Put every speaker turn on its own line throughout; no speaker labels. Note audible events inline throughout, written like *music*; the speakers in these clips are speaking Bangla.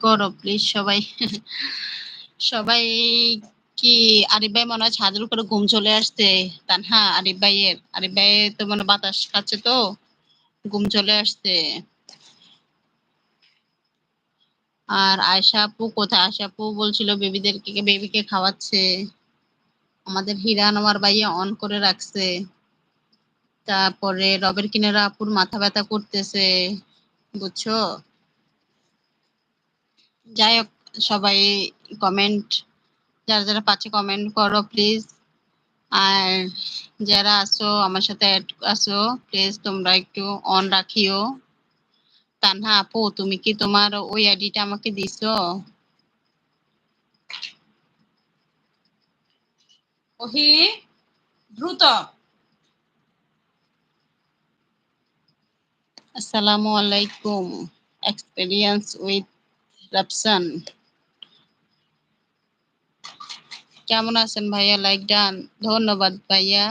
করো প্লিজ সবাই। সবাই কি আরিফ ভাই মনে হয় ছাদের উপরে ঘুম চলে আসছে। তানহা, আরিফ ভাইয়ের। আরিফ ভাই তো মনে বাতাস খাচ্ছে তো, ঘুম চলে আসছে। আর আয়সা আপু কোথায়? আয়সা আপু বলছিল বেবিদেরকে, বেবিকে খাওয়াচ্ছে। আমাদের হিরান আমার ভাইয়া অন করে রাখছে। তারপরে রবের কিনারা আপুর মাথা ব্যথা করতেছে। বুঝছ? যাই হোক সবাই কমেন্ট যারা যারা পাচ্ছে কমেন্ট করো প্লিজ আর যারা আছো আমার সাথে অ্যাড আছো প্লিজ তোমরা একটু অন রাখিও। তানহা আপু তুমি কি তোমার ওই আইডিটা আমাকে দিছো? ওহি দ্রুত। আসসালামু আলাইকুম এক্সপেরিয়েন্স উইথ রাপসান কেমন আছেন ভাইয়া? Like done. ধন্যবাদ ভাইয়া।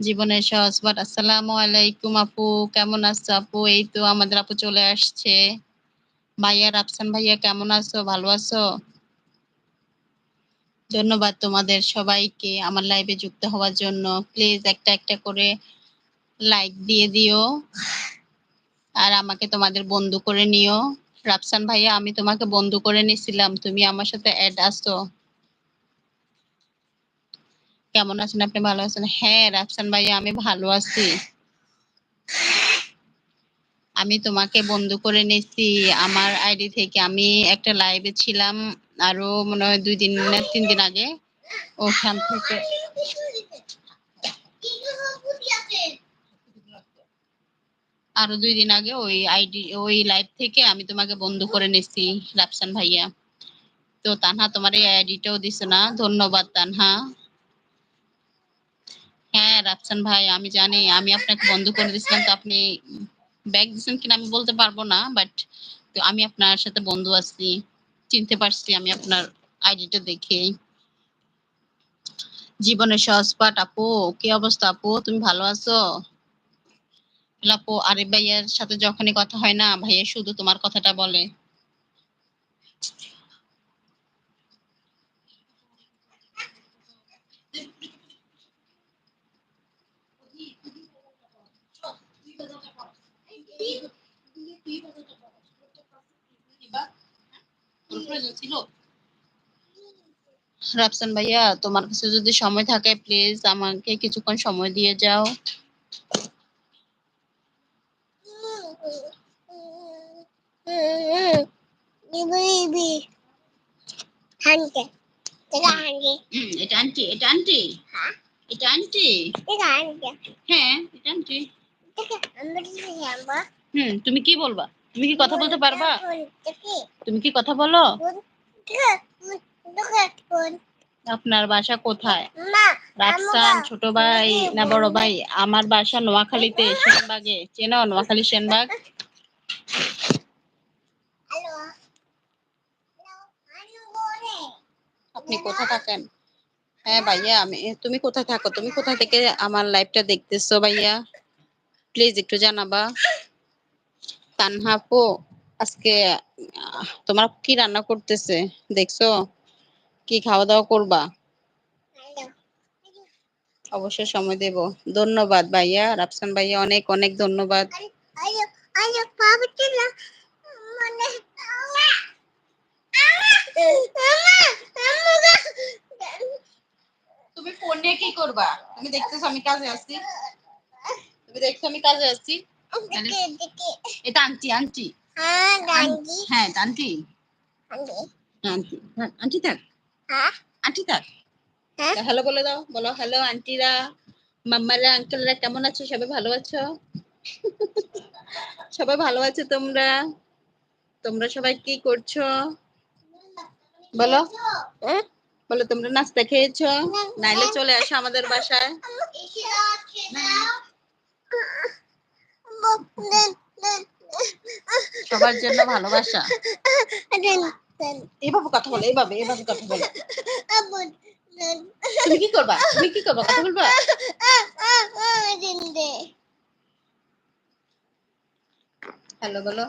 জীবনের সহজবাদ আসসালামু আলাইকুম আপু। কেমন আছো আপু? এই তো আমাদের আপু চলে আসছে। ভাইয়া, রাফসান ভাইয়া, কেমন আছো? ভালো আছো? ধন্যবাদ তোমাদের সবাইকে আমার লাইভে যুক্ত হওয়ার জন্য। প্লিজ একটা একটা করে লাইক দিয়ে দিও। আর আমাকে তোমাদের বন্ধু করে নিও। রাফসান ভাইয়া, আমি তোমাকে বন্ধু করে নিছিলাম। তুমি আমার সাথে অ্যাড আসো কেমন আছেন আপনি? ভালো আছেন? হ্যাঁ রাফসান ভাইয়া, আমি ভালো আছি। আমি তোমাকে বন্ধু করে নিচ্ছি আমার আইডি থেকে আমি একটা লাইভে ছিলাম আরও মনে হয় দুই দিন না তিন দিন আগে। ওখান থেকে আরও দুই দিন আগে ওই আইডি, ওই লাইভ থেকে আমি তোমাকে বন্ধু করে নিচ্ছি রাফসান ভাইয়া। তো তানহা তোমার এই আইডিটাও দিছে না। ধন্যবাদ, তানহা। হ্যাঁ রাফসান ভাই, আমি জানি, আমি আপনাকে বন্ধ করে দিয়েছিলাম তো আপনি ব্যাগ দিয়েছেন কিনা আমি বলতে পারব না বাট তো আমি আপনার সাথে বন্ধু আছি, চিনতে পারছি, আমি আপনার আইডিটা দেখে। জীবনের সহজ পাঠ, আপু, কি অবস্থা, আপু? তুমি ভালো আছো? আপু আরে ভাইয়ের সাথে যখনই কথা হয় না, ভাইয়া শুধু তোমার কথাটা বলে। রাফসান ভাইয়া, তোমার কাছে যদি সময় থাকে প্লিজ আমাকে কিছুক্ষণ সময় দিয়ে যাও। এটা আন্টি এটা আন্টি এটা আন্টি হ্যাঁ এটা আন্টি হুম তুমি কি বলবা তুমি কি কথা বলতে পারবা তুমি কি কথা বলো আপনার বাসা কোথায়? রাফসান ছোট ভাই না বড় ভাই? আমার বাসা নোয়াখালীতে সেনবাগে। চেনো নোয়াখালী সেনবাগ? আপনি কোথায় থাকেন? হ্যাঁ ভাইয়া আমি তুমি কোথায় থাকো? তুমি কোথা থেকে আমার লাইভটা দেখতেছো ভাইয়া? প্লিজ একটু জানাবা। তানহা আপু আজকে তোমার কি রান্না করতেছে? দেখছ? কি খাওয়া দাওয়া করবা অবশ্যই সময় দেব। ধন্যবাদ ভাইয়া। রাফসান ভাইয়া অনেক অনেক ধন্যবাদ। তুমি ফোন নিয়ে কি করবা? তুমি দেখতেছো আমি কাজে আছি। তুমি দেখছ আমি কাজে আছি। এটা আন্টি আন্টি। হ্যাঁ আন্টি। আন্টি। আন্টি থাক। আন্টি থাক হ্যালো বলে দাও বলো হ্যালো আন্টিরা মাম্মারা আঙ্কেলরা কেমন আছো সবাই ভালো আছো সবাই ভালো আছো তোমরা তোমরা সবাই কি করছ বলো বলো তোমরা নাস্তা খেয়েছো নাইলে চলে আসো আমাদের বাসায় সবার জন্য ভালোবাসা এইভাবে কথা বলো এভাবে এভাবে কথা বলো। *laughs* তুমি কি করবা? তুমি কি করবা? কথা বলবা? হ্যালো বলো।